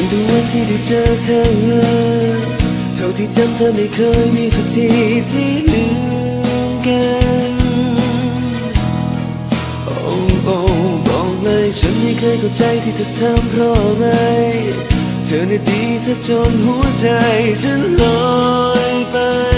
ตั้งแต่วันที่ได้เจอเธอ เท่าที่จำเธอไม่เคยมีสักทีที่ลืมกัน โอ้โอ้บอกเลยฉันไม่เคยเข้าใจที่เธอทำเพราะอะไร เธอในดีซะจนหัวใจฉันลอยไป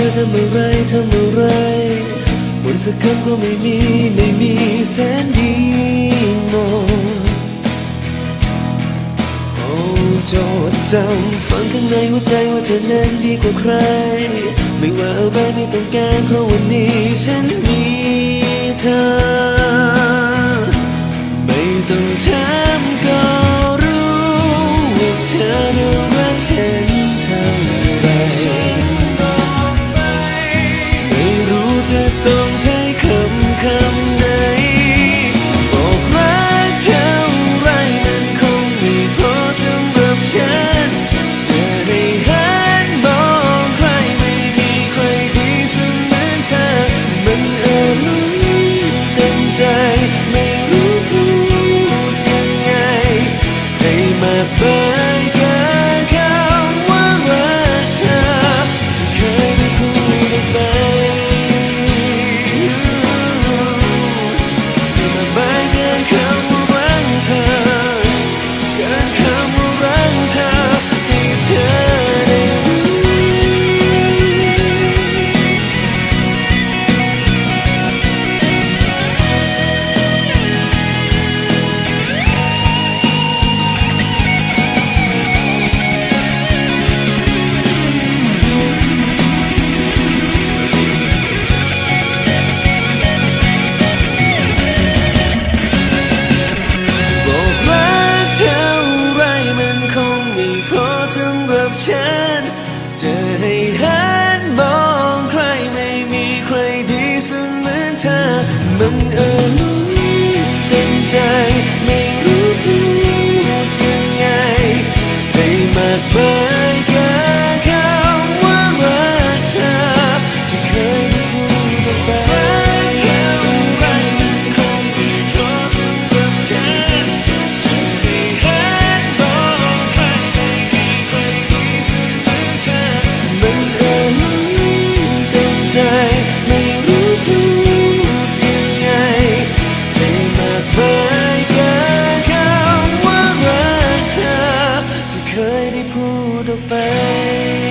ธอทำอะไรทำอะไรบนสักคำก็ไม่มีไม่มีแสนดีมองโอ้จดจำฝังข้างในหัวใจว่าเธอนั้นดีกว่าใคร ไม่ว่าอะไรไม่ต้องการเพราะวันนี้ฉันมีเธอ ไม่ต้องถามก็รู้ว่าเธอรักฉันเท่าไร mình em 我的背。